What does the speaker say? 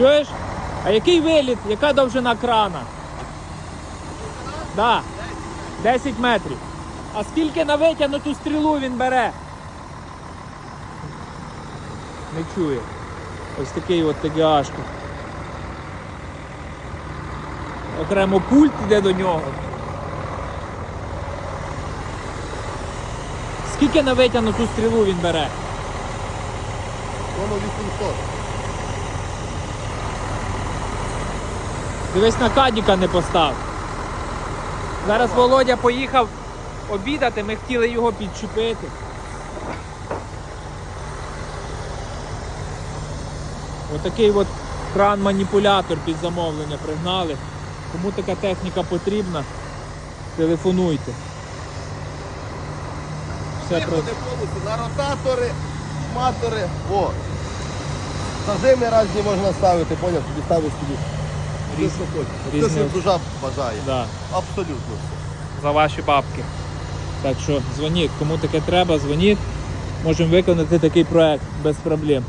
Чуєш? А який виліт? Яка довжина крана? Да. 10 метрів. А скільки на витягнуту стрілу він бере? Не чує. Ось такий от ТГАшка. Окремо пульт йде до нього. Скільки на витягнуту стрілу він бере? Воно 800. Дивись на кадіка не постав. Зараз Володя поїхав обідати, ми хотіли його підчепити. Отакий от кран-маніпулятор під замовлення пригнали. Кому така техніка потрібна, телефонуйте. Все про... Повністю на ротатори, шматори. О. Зажими різні можна ставити, поняв, собі ставиш собі. Різ- Це собі душа бажає. Да, Абсолютно все. за ваші бабки. Так що дзвоніть, кому таке треба, дзвоніть. Можемо виконати такий проект без проблем.